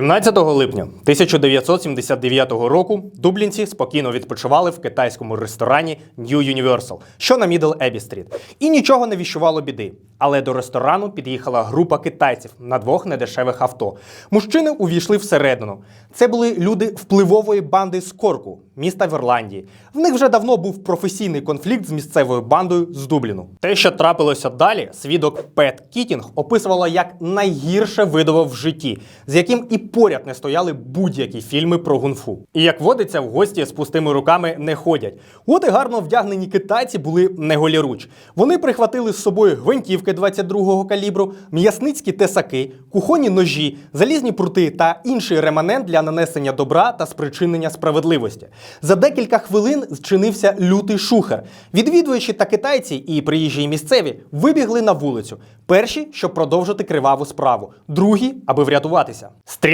17 липня 1979 року дублінці спокійно відпочивали в китайському ресторані New Universal, що на Middle Abbey Street. І нічого не віщувало біди. Але до ресторану під'їхала група китайців на двох недешевих авто. Мужчини увійшли всередину. Це були люди впливової банди з Корку, міста в Ірландії. В них вже давно був професійний конфлікт з місцевою бандою з Дубліну. Те, що трапилося далі, свідок Пет Кітінг описувала як найгірше видово в житті, з яким і поряд не стояли будь-які фільми про гунфу. І як водиться, в гості з пустими руками не ходять. От і гарно вдягнені китайці були не голіруч. Вони прихватили з собою гвинтівки 22-го калібру, м'ясницькі тесаки, кухонні ножі, залізні прути та інший реманент для нанесення добра та спричинення справедливості. За декілька хвилин зчинився лютий шухер. Відвідувачі та китайці і приїжджі місцеві вибігли на вулицю. Перші, щоб продовжити криваву справу, другі, аби врятуватися.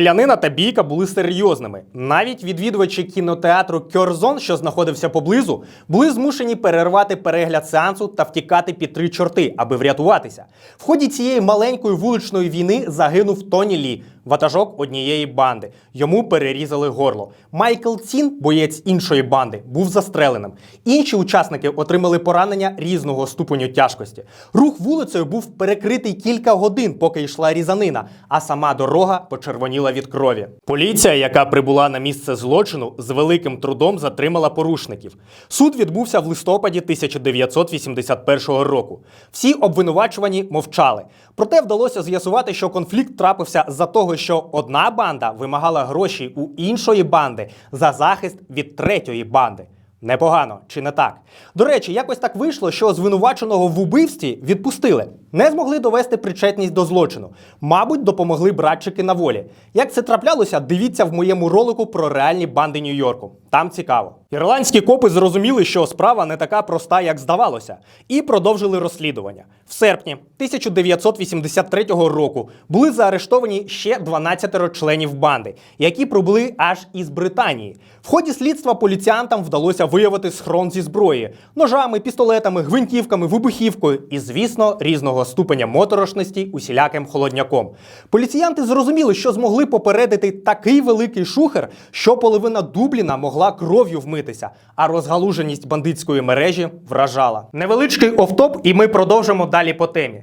Стрілянина та бійка були серйозними. Навіть відвідувачі кінотеатру Кьорзон, що знаходився поблизу, були змушені перервати перегляд сеансу та втікати під три чорти, аби врятуватися. В ході цієї маленької вуличної війни загинув Тоні Лі, ватажок однієї банди. Йому перерізали горло. Майкл Цін, боєць іншої банди, був застреленим. Інші учасники отримали поранення різного ступеню тяжкості. Рух вулицею був перекритий кілька годин, поки йшла різанина, а сама дорога почервоніла від крові. Поліція, яка прибула на місце злочину, з великим трудом затримала порушників. Суд відбувся в листопаді 1981 року. Всі обвинувачувані мовчали. Проте вдалося з'ясувати, що конфлікт трапився за того, що одна банда вимагала гроші у іншої банди за захист від третьої банди. Непогано, чи не так? До речі, якось так вийшло, що звинуваченого в убивстві відпустили. Не змогли довести причетність до злочину. Мабуть, допомогли братчики на волі. Як це траплялося, дивіться в моєму ролику про реальні банди Нью-Йорку. Там цікаво. Ірландські копи зрозуміли, що справа не така проста, як здавалося, і продовжили розслідування. В серпні 1983 року були заарештовані ще 12 членів банди, які прибули аж із Британії. В ході слідства поліціянтам вдалося виявити схрон зі зброї, ножами, пістолетами, гвинтівками, вибухівкою і, звісно, різного ступеня моторошності усіляким холодняком. Поліціянти зрозуміли, що змогли попередити такий великий шухер, що половина Дубліна могла кров'ю вмитися, а розгалуженість бандитської мережі вражала. Невеличкий офтоп, і ми продовжимо далі по темі.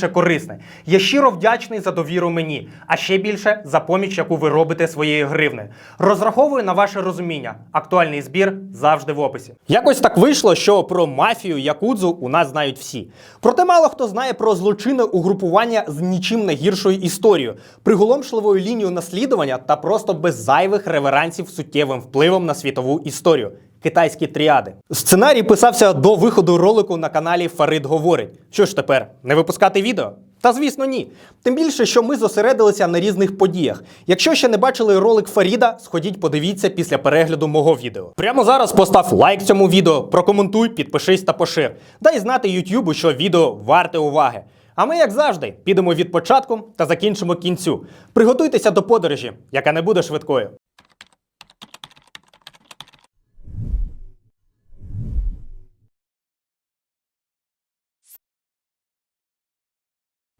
інше корисне. Я щиро вдячний за довіру мені, а ще більше за поміч, яку ви робите своєю гривнею. Розраховую на ваше розуміння. Актуальний збір завжди в описі. Якось так вийшло, що про мафію якудзу у нас знають всі. Проте мало хто знає про злочинне угрупування з нічим не гіршою історією, приголомшливою лінією наслідування та просто без зайвих реверансів суттєвим впливом на світову історію. Китайські тріади. Сценарій писався до виходу ролику на каналі Фарид говорить. Що ж тепер, не випускати відео? Та звісно, ні. Тим більше, що ми зосередилися на різних подіях. Якщо ще не бачили ролик Фаріда, сходіть, подивіться після перегляду мого відео. Прямо зараз постав лайк цьому відео, прокоментуй, підпишись та пошир. Дай знати Ютубу, що відео варте уваги. А ми, як завжди, підемо від початку та закінчимо кінцю. Приготуйтеся до подорожі, яка не буде швидкою.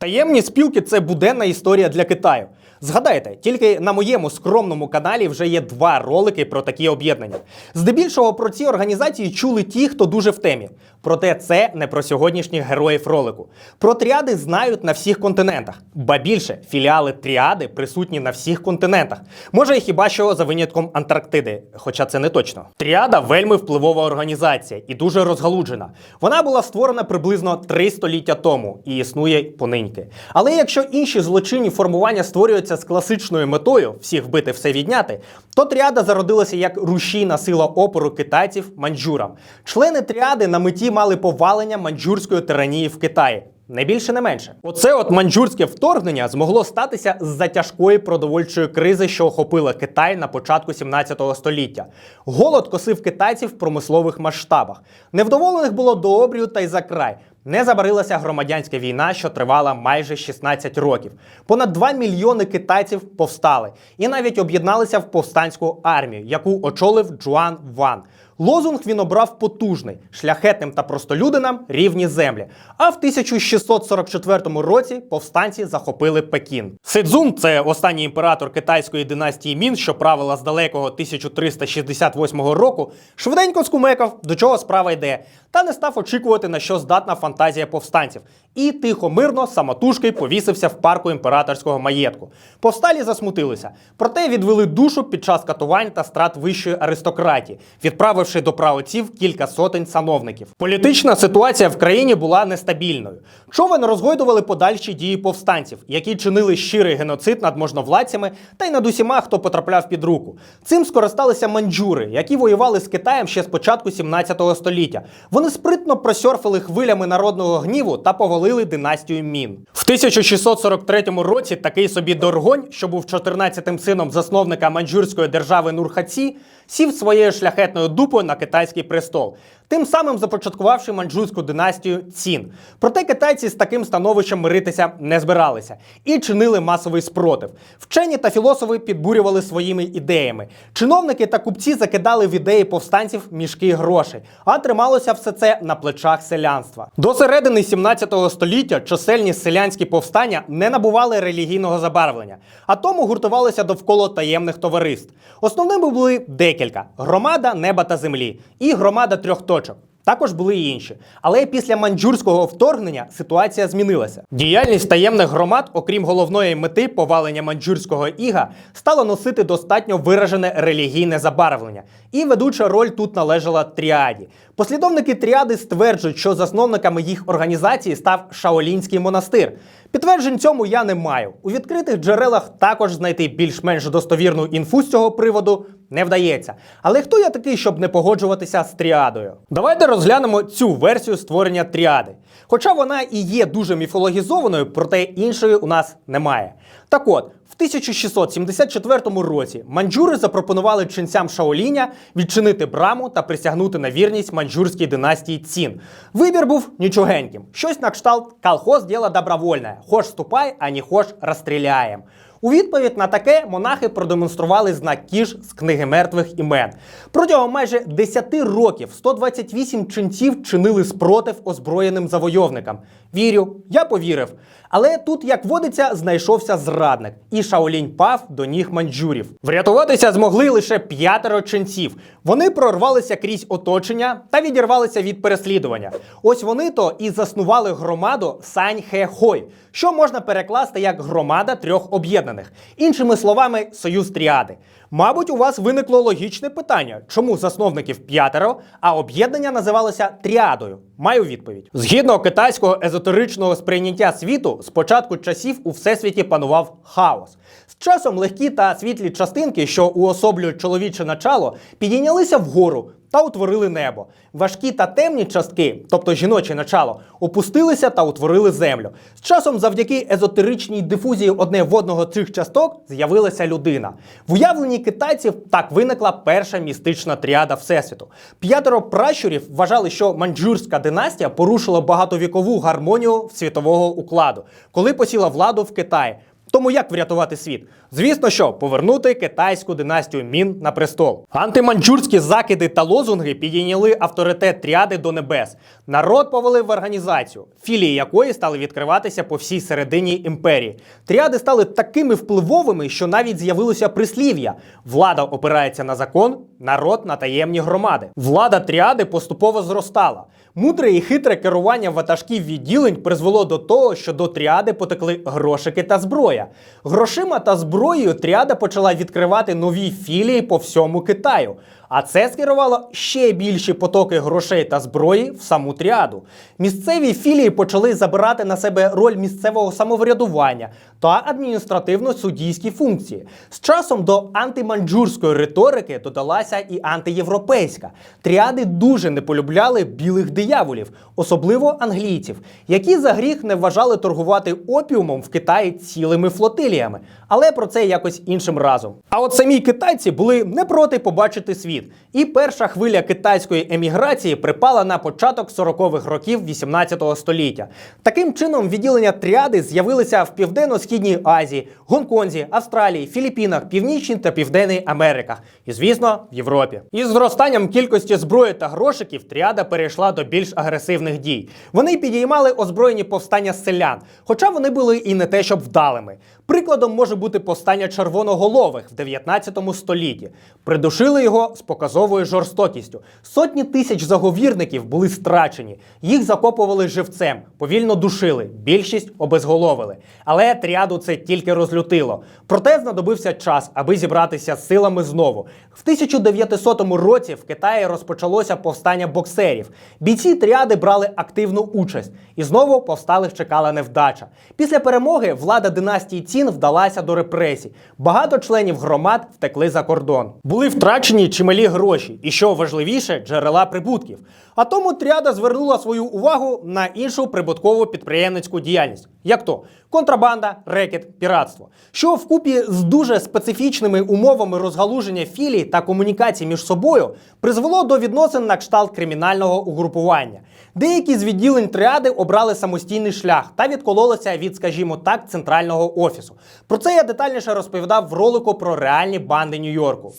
Таємні спілки це буденна історія для Китаю. Згадайте, тільки на моєму скромному каналі вже є два ролики про такі об'єднання. Здебільшого про ці організації чули ті, хто дуже в темі. Проте це не про сьогоднішніх героїв ролику. Про тріади знають на всіх континентах. Ба більше філіали тріади присутні на всіх континентах. Може, хіба що за винятком Антарктиди, хоча це не точно. Тріада вельми впливова організація і дуже розгалуджена. Вона була створена приблизно три століття тому і існує пониньки. Але якщо інші злочинні формування створюються з класичною метою всіх вбити, все відняти, то тріада зародилася як рушійна сила опору китайців маньчжурам. Члени тріади на меті мали повалення маньчжурської тиранії в Китаї. Не більше, не менше. Оце от маньчжурське вторгнення змогло статися з-за тяжкої продовольчої кризи, що охопила Китай на початку 17 століття. Голод косив китайців в промислових масштабах. Невдоволених було до обрію та й за край. Не забарилася громадянська війна, що тривала майже 16 років. Понад 2 мільйони китайців повстали і навіть об'єдналися в повстанську армію, яку очолив Джуан Ван. Лозунг він обрав потужний шляхетним та простолюдинам рівні землі. А в 1644 році повстанці захопили Пекін. Сидзун це останній імператор китайської династії Мін, що правила з далекого 1368 року, швиденько скумекав, до чого справа йде, та не став очікувати, на що здатна фантазія повстанців. І тихо, мирно, самотужки повісився в парку імператорського маєтку. Повсталі засмутилися, проте відвели душу під час катувань та страт вищої аристократії, відправивши до праотців кілька сотень сановників. Політична ситуація в країні була нестабільною. Човен розгойдували подальші дії повстанців, які чинили щирий геноцид над можновладцями та й над усіма, хто потрапляв під руку. Цим скористалися манджури, які воювали з Китаєм ще з початку 17 століття. Вони спритно просьорфили хвилями народного гніву та повалили династію Мін. В 1643 році такий собі Доргонь, що був 14-тим сином засновника манджурської держави Нурхаці, сів своєю шляхетною дупою на китайський престол, тим самим започаткувавши манджурську династію Цін. Проте китайці з таким становищем миритися не збиралися і чинили масовий спротив. Вчені та філософи підбурювали своїми ідеями. Чиновники та купці закидали в ідеї повстанців мішки грошей, а трималося все це на плечах селянства. До середини 17 століття чисельні селянські повстання не набували релігійного забарвлення, а тому гуртувалися довкола таємних товариств. Основними були декілька: громада неба та землі і громада трьох точок. Також були й інші. Але після манджурського вторгнення ситуація змінилася. Діяльність таємних громад, окрім головної мети повалення манджурського іга, стала носити достатньо виражене релігійне забарвлення. І ведуча роль тут належала тріаді. Послідовники тріади стверджують, що засновниками їх організації став Шаолінський монастир. Підтверджень цьому я не маю. У відкритих джерелах також знайти більш-менш достовірну інфу з цього приводу не вдається. Але хто я такий, щоб не погоджуватися з тріадою? Давайте розглянемо цю версію створення тріади. Хоча вона і є дуже міфологізованою, проте іншої у нас немає. Так от, в 1674 році манджури запропонували ченцям Шаоліня відчинити браму та присягнути на вірність манджурській династії Цін. Вибір був нічогеньким. Щось на кшталт «колхоз – діло добровольне. Хоч ступай, а хоч розстріляєм. У відповідь на таке монахи продемонстрували знак кіж з книги мертвих імен. Протягом майже 10 років 128 ченців чинили спротив озброєним завойовникам. Вірю, я повірив. Але тут, як водиться, знайшовся зрадник, і Шаолінь пав до ніг манджурів. Врятуватися змогли лише п'ятеро ченців. Вони прорвалися крізь оточення та відірвалися від переслідування. Ось вони то і заснували громаду Сань Хе Хой, що можна перекласти як громада трьох об'єднаних. Іншими словами, союз тріади. Мабуть, у вас виникло логічне питання, чому засновників п'ятеро, а об'єднання називалося тріадою. Маю відповідь. Згідно китайського езотеричного сприйняття світу, з початку часів у всесвіті панував хаос. Часом легкі та світлі частинки, що уособлюють чоловіче начало, підійнялися вгору та утворили небо. Важкі та темні частки, тобто жіноче начало, опустилися та утворили землю. З часом, завдяки езотеричній дифузії одне в одного цих часток, з'явилася людина. В уявленні китайців так виникла перша містична тріада Всесвіту. П'ятеро пращурів вважали, що манджурська династія порушила багатовікову гармонію світового укладу, коли посіла владу в Китаї. Тому як врятувати світ? Звісно, що повернути китайську династію Мін на престол. Антиманчжурські закиди та лозунги підійняли авторитет тріади до небес. Народ повели в організацію, філії якої стали відкриватися по всій середині імперії. Тріади стали такими впливовими, що навіть з'явилося прислів'я: влада опирається на закон, народ на таємні громади. Влада тріади поступово зростала. Мудре і хитре керування ватажків відділень призвело до того, що до тріади потекли грошики та зброя. Грошима та зброєю тріада почала відкривати нові філії по всьому Китаю. А це скерувало ще більші потоки грошей та зброї в саму тріаду. Місцеві філії почали забирати на себе роль місцевого самоврядування та адміністративно-суддійські функції. З часом до антиманджурської риторики додалася і антиєвропейська. Тріади дуже не полюбляли білих дияволів, особливо англійців, які за гріх не вважали торгувати опіумом в Китаї цілими флотиліями. Але про це якось іншим разом. А от самі китайці були не проти побачити світ. І перша хвиля китайської еміграції припала на початок 40-х років 18 століття. Таким чином, відділення тріади з'явилися в Південно-Східній Азії, Гонконзі, Австралії, Філіппінах, Північній та Південній Америках і, звісно, в Європі. Із зростанням кількості зброї та грошиків тріада перейшла до більш агресивних дій. Вони підіймали озброєні повстання селян, хоча вони були і не те, щоб вдалими. Прикладом може бути повстання червоноголових в 19 столітті. Придушили його з показовою жорстокістю. Сотні тисяч заговірників були страчені, їх закопували живцем, повільно душили, більшість обезголовили. Але тріаду це тільки розлютило. Проте знадобився час, аби зібратися з силами знову. В 1900 році в Китаї розпочалося повстання боксерів. Бійці тріади брали активну участь, і знову повсталих чекала невдача. Після перемоги влада династії Цін вдалася до репресій. Багато членів громад втекли за кордон. Були втрачені чималі гроші, і що важливіше, джерела прибутків. А тому тріада звернула свою увагу на іншу прибуткову підприємницьку діяльність, як то контрабанда, рекет, піратство, що вкупі з дуже специфічними умовами розгалуження філій та комунікацій між собою призвело до відносин на кшталт кримінального угрупування. Деякі з відділень тріади обрали самостійний шлях та відкололися від, скажімо так, центрального офісу. Про це я детальніше розповідав в ролику про реальні банди Нью-Йорку.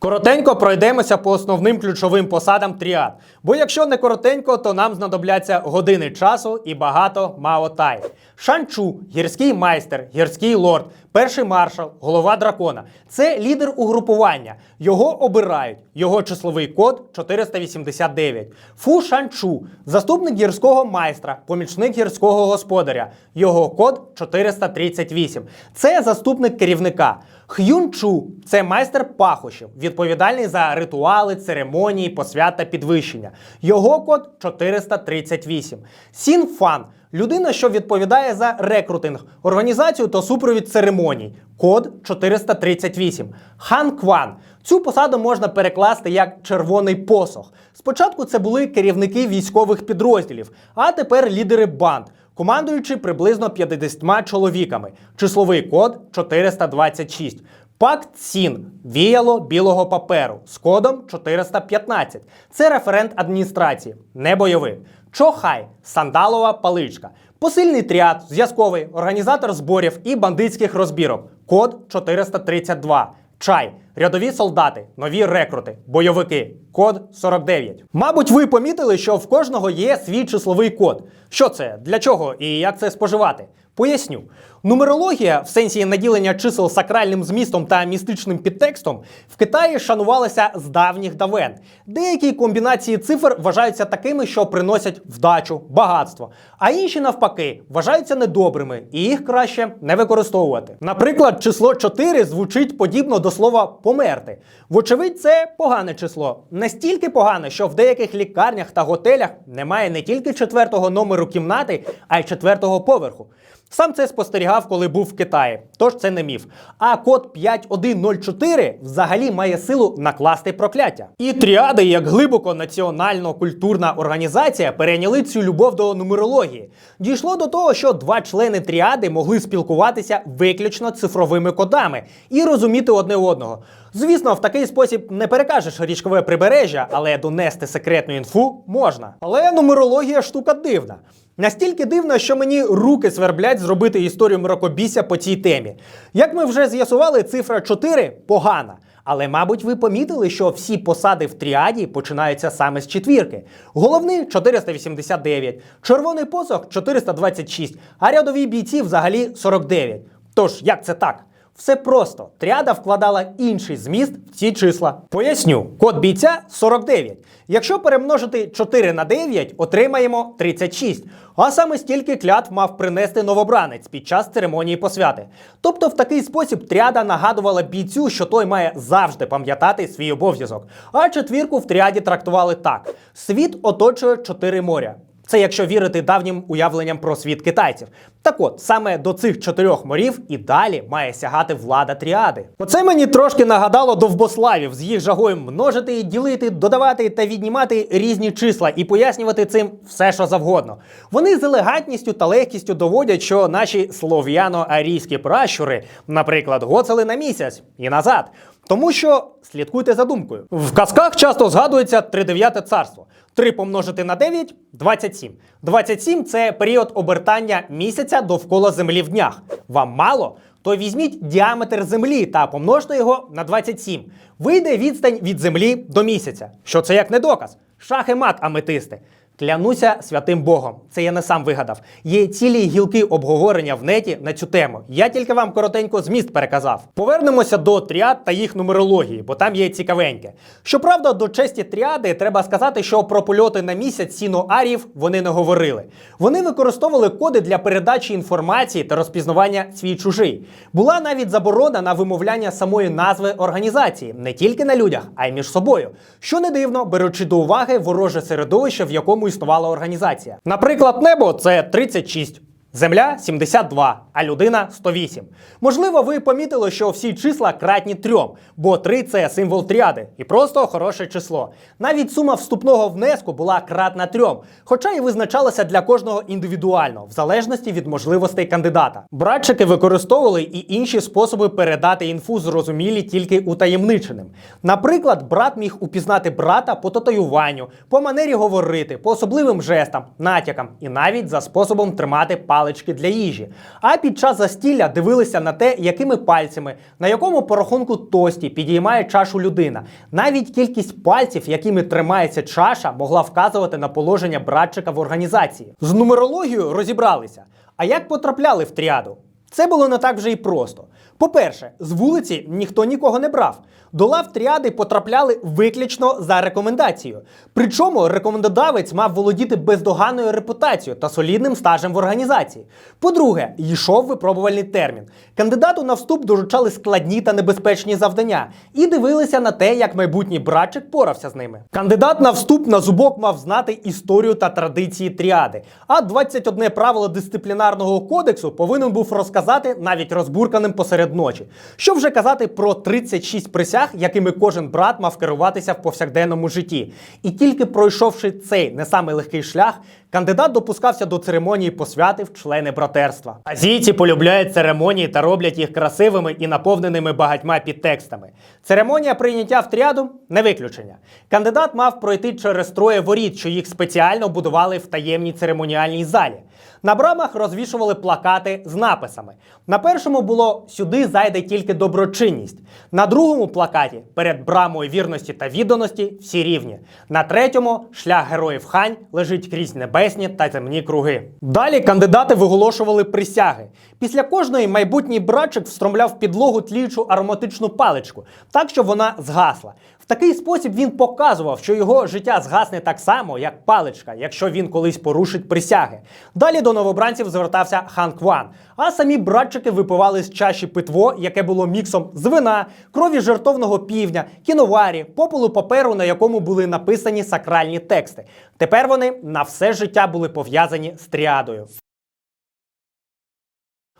Коротенько пройдемося по основним ключовим посадам тріад. Бо якщо не коротенько, то нам знадобляться години часу і багато маотай. Шанчу, гірський майстер, гірський лорд, перший маршал, голова дракона. Це лідер угрупування. Його обирають. Його числовий код 489. Фу Шанчу, заступник гірського майстра, помічник гірського господаря. Його код 438. Це заступник керівника. Х'юн Чу це майстер пахощів, відповідальний за ритуали, церемонії, посвят та підвищення. Його код 438. Сін Фан людина, що відповідає за рекрутинг, організацію та супровід церемоній. Код 438. Хан Кван. Цю посаду можна перекласти як червоний посох. Спочатку це були керівники військових підрозділів, а тепер лідери банд командуючи приблизно 50 чоловіками. Числовий код 426. Пакт Сін віяло білого паперу з кодом 415. Це референт адміністрації, не бойовий. Чохай сандалова паличка. Посильний тріад, зв'язковий, організатор зборів і бандитських розбірок. Код 432. Чай, рядові солдати, нові рекрути, бойовики. Код 49. Мабуть, ви помітили, що в кожного є свій числовий код. Що це, для чого і як це споживати? Поясню. Нумерологія, в сенсі наділення чисел сакральним змістом та містичним підтекстом, в Китаї шанувалася з давніх давен. Деякі комбінації цифр вважаються такими, що приносять вдачу, багатство, а інші, навпаки, вважаються недобрими і їх краще не використовувати. Наприклад, число 4 звучить подібно до слова померти. Вочевидь, це погане число. Настільки погане, що в деяких лікарнях та готелях немає не тільки четвертого номеру кімнати, а й четвертого поверху. Сам це спостерігав, коли був в Китаї, тож це не міф. А код 5104 взагалі має силу накласти прокляття. І тріади, як глибоко національно-культурна організація, перейняли цю любов до нумерології. Дійшло до того, що два члени тріади могли спілкуватися виключно цифровими кодами і розуміти одне одного. Звісно, в такий спосіб не перекажеш річкове прибережжя, але донести секретну інфу можна. Але нумерологія штука дивна. Настільки дивно, що мені руки сверблять зробити історію мракобіся по цій темі. Як ми вже з'ясували, цифра 4 погана. Але, мабуть, ви помітили, що всі посади в тріаді починаються саме з четвірки. Головний 489, червоний посох 426, а рядові бійці взагалі 49. Тож, як це так? Все просто. Тріада вкладала інший зміст в ці числа. Поясню, код бійця 49. Якщо перемножити 4 на 9, отримаємо 36. А саме стільки клятв мав принести новобранець під час церемонії посвяти. Тобто, в такий спосіб тріада нагадувала бійцю, що той має завжди пам'ятати свій обов'язок. А четвірку в тріаді трактували так: світ оточує чотири моря. Це якщо вірити давнім уявленням про світ китайців. Так от, саме до цих чотирьох морів і далі має сягати влада тріади. Оце мені трошки нагадало довбославів з їх жагою множити, ділити, додавати та віднімати різні числа і пояснювати цим все, що завгодно. Вони з елегантністю та легкістю доводять, що наші слов'яно-арійські пращури, наприклад, гоцали на місяць і назад. Тому що слідкуйте за думкою. В казках часто згадується тридев'яте царство. 3 помножити на 9 – 27. 27 – це період обертання місяця довкола землі в днях. Вам мало? То візьміть діаметр землі та помножте його на 27. Вийде відстань від землі до місяця. Що це як не доказ? Шахи мат аметисти. Клянуся святим Богом, це я не сам вигадав. Є цілі гілки обговорення в неті на цю тему. Я тільки вам коротенько зміст переказав. Повернемося до тріад та їх нумерології, бо там є цікавеньке. Щоправда, до честі тріади треба сказати, що про польоти на місяць сіно арів вони не говорили. Вони використовували коди для передачі інформації та розпізнавання свій чужий. Була навіть заборона на вимовляння самої назви організації не тільки на людях, а й між собою. Що не дивно, беручи до уваги вороже середовище, в якому існувала організація. Наприклад, небо це 36. Земля 72, а людина 108. Можливо, ви помітили, що всі числа кратні трьом, бо 3 – це символ тріади і просто хороше число. Навіть сума вступного внеску була кратна трьом, хоча і визначалася для кожного індивідуально, в залежності від можливостей кандидата. Братчики використовували і інші способи передати інфу зрозумілі тільки утаємниченим. Наприклад, брат міг упізнати брата по татуюванню, по манері говорити, по особливим жестам, натякам і навіть за способом тримати палички для їжі. А під час застілля дивилися на те, якими пальцями, на якому порахунку тості підіймає чашу людина. Навіть кількість пальців, якими тримається чаша, могла вказувати на положення братчика в організації. З нумерологією розібралися. А як потрапляли в тріаду? Це було не так вже і просто. По-перше, з вулиці ніхто нікого не брав. До лав тріади потрапляли виключно за рекомендацією. Причому рекомендодавець мав володіти бездоганною репутацією та солідним стажем в організації. По-друге, йшов випробувальний термін. Кандидату на вступ доручали складні та небезпечні завдання і дивилися на те, як майбутній братчик порався з ними. Кандидат на вступ на зубок мав знати історію та традиції тріади. А 21 правило дисциплінарного кодексу повинен був розказати навіть розбурканим посеред ночі. Що вже казати про 36 присяг, якими кожен брат мав керуватися в повсякденному житті. І тільки пройшовши цей не самий легкий шлях, кандидат допускався до церемонії посвяти в члени братерства. Азійці полюбляють церемонії та роблять їх красивими і наповненими багатьма підтекстами. Церемонія прийняття в тріаду не виключення. Кандидат мав пройти через троє воріт, що їх спеціально будували в таємній церемоніальній залі. На брамах розвішували плакати з написами. На першому було сюди зайде тільки доброчинність. На другому плакаті перед брамою вірності та відданості всі рівні. На третьому шлях героїв хань лежить крізь небесні та земні круги. Далі кандидати виголошували присяги. Після кожної майбутній братчик встромляв підлогу тліючу ароматичну паличку, так щоб вона згасла. В такий спосіб він показував, що його життя згасне так само, як паличка, якщо він колись порушить присяги. Далі до новобранців звертався хан Кван, а самі братчики випивали з чаші питво, яке було міксом з вина, крові жертовного півня, кіноварі, попелу паперу, на якому були написані сакральні тексти. Тепер вони на все життя були пов'язані з тріадою.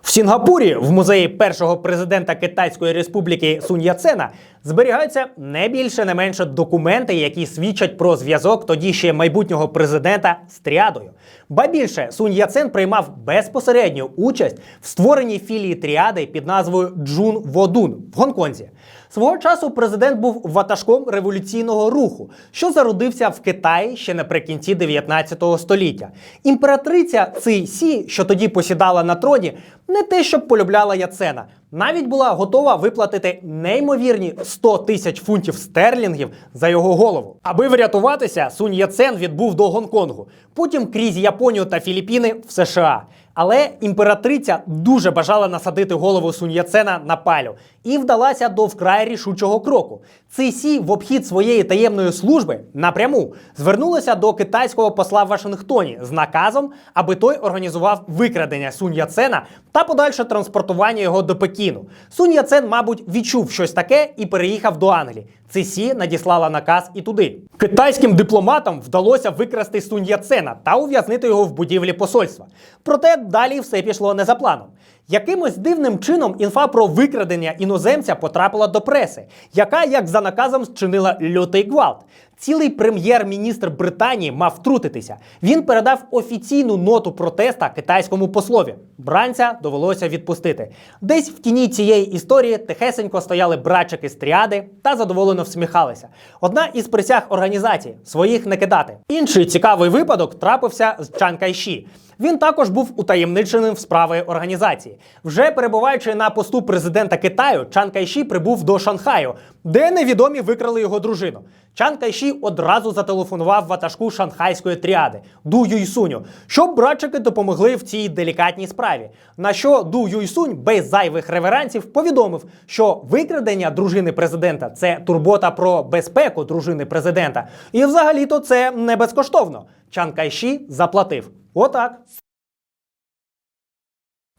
В Сінгапурі, в музеї першого президента Китайської республіки Сунь Яцена, зберігаються не більше не менше документи, які свідчать про зв'язок тоді ще майбутнього президента з тріадою. Ба більше Сунь Яцен приймав безпосередню участь в створенні філії тріади під назвою Джун Водун в Гонконзі. Свого часу президент був ватажком революційного руху, що зародився в Китаї ще наприкінці 19 століття. Імператриця Ци Сі, що тоді посідала на троні, не те, щоб полюбляла Яцена, навіть була готова виплатити неймовірні 100 тисяч фунтів стерлінгів за його голову. Аби врятуватися, Сунь Яцен відбув до Гонконгу, потім крізь Японію та Філіппіни в США. Але імператриця дуже бажала насадити голову Сунь Яцена на палю і вдалася до вкрай рішучого кроку. Цисі в обхід своєї таємної служби напряму звернулася до китайського посла в Вашингтоні з наказом, аби той організував викрадення Сунь Яцена та подальше транспортування його до Пекіну. Сунь Яцен, мабуть, відчув щось таке і переїхав до Англії. Цисі надіслала наказ і туди. Китайським дипломатам вдалося викрасти Сунь Яцена та ув'язнити його в будівлі посольства. Проте далі все пішло не за планом. Якимось дивним чином інфа про викрадення іноземця потрапила до преси, яка, як за наказом, зчинила лютий гвалт. Цілий прем'єр-міністр Британії мав втрутитися. Він передав офіційну ноту протеста китайському послові. Бранця довелося відпустити. Десь в тіні цієї історії тихесенько стояли братчики з тріади та задоволено всміхалися. Одна із присяг організації своїх не кидати. Інший цікавий випадок трапився з Чан Кайші. Він також був утаємниченим в справи організації. Вже перебуваючи на посту президента Китаю, Чан Кайші прибув до Шанхаю, де невідомі викрали його дружину. Чан Кайші одразу зателефонував ватажку шанхайської тріади Ду Юйсуню, щоб братчики допомогли в цій делікатній справі. На що Ду Юйсунь без зайвих реверансів повідомив, що викрадення дружини президента це турбота про безпеку дружини президента. І взагалі-то це не безкоштовно. Чан Кайші заплатив. Отак.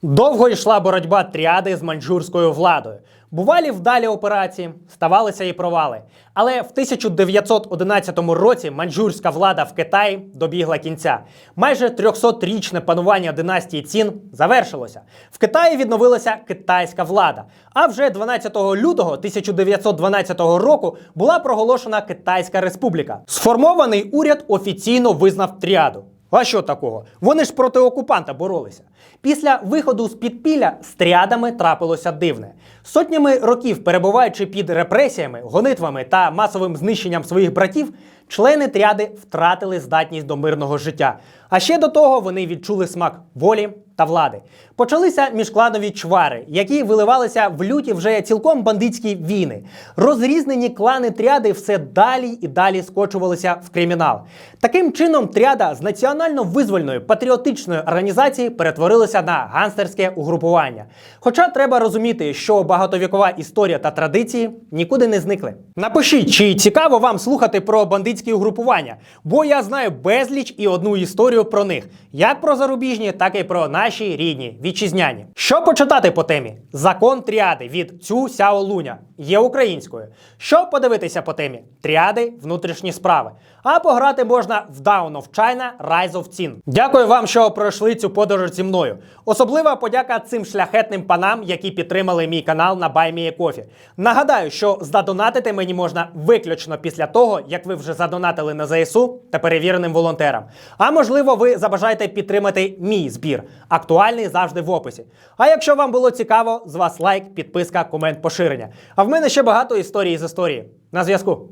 Довго йшла боротьба тріади з маньчжурською владою. Бувалі вдалі операції, ставалися і провали. Але в 1911 році маньчжурська влада в Китаї добігла кінця. Майже 300-річне панування династії Цін завершилося. В Китаї відновилася китайська влада. А вже 12 лютого 1912 року була проголошена Китайська Республіка. Сформований уряд офіційно визнав тріаду. А що такого? Вони ж проти окупанта боролися. Після виходу з підпілля з тріадами трапилося дивне. Сотнями років перебуваючи під репресіями, гонитвами та масовим знищенням своїх братів, члени тріади втратили здатність до мирного життя. А ще до того вони відчули смак волі та влади. Почалися міжкланові чвари, які виливалися в люті вже цілком бандитські війни. Розрізнені клани тріади все далі і далі скочувалися в кримінал. Таким чином, тріада з національно-визвольної патріотичної організації перетворилася на ганстерське угрупування. Хоча треба розуміти, що багатовікова історія та традиції нікуди не зникли. Напишіть, чи цікаво вам слухати про бандитські угрупування, бо я знаю безліч і одну історію про них, як про зарубіжні, так і про наші рідні вітчизняні. Що почитати по темі? Закон тріади від Цю Сяолуня є українською. Що подивитися по темі? Тріади, внутрішні справи. А пограти можна в Down of China Rise of Цін. Дякую вам, що пройшли цю подорож зі мною. Особлива подяка цим шляхетним панам, які підтримали мій канал на BuyMeACoffee. Нагадаю, що задонатити мені можна виключно після того, як ви вже задонатили на ЗСУ та перевіреним волонтерам. А можливо, ви забажаєте підтримати мій збір. Актуальний завжди в описі. А якщо вам було цікаво, з вас лайк, підписка, комент, поширення. А в мене ще багато історій з історії. На зв'язку.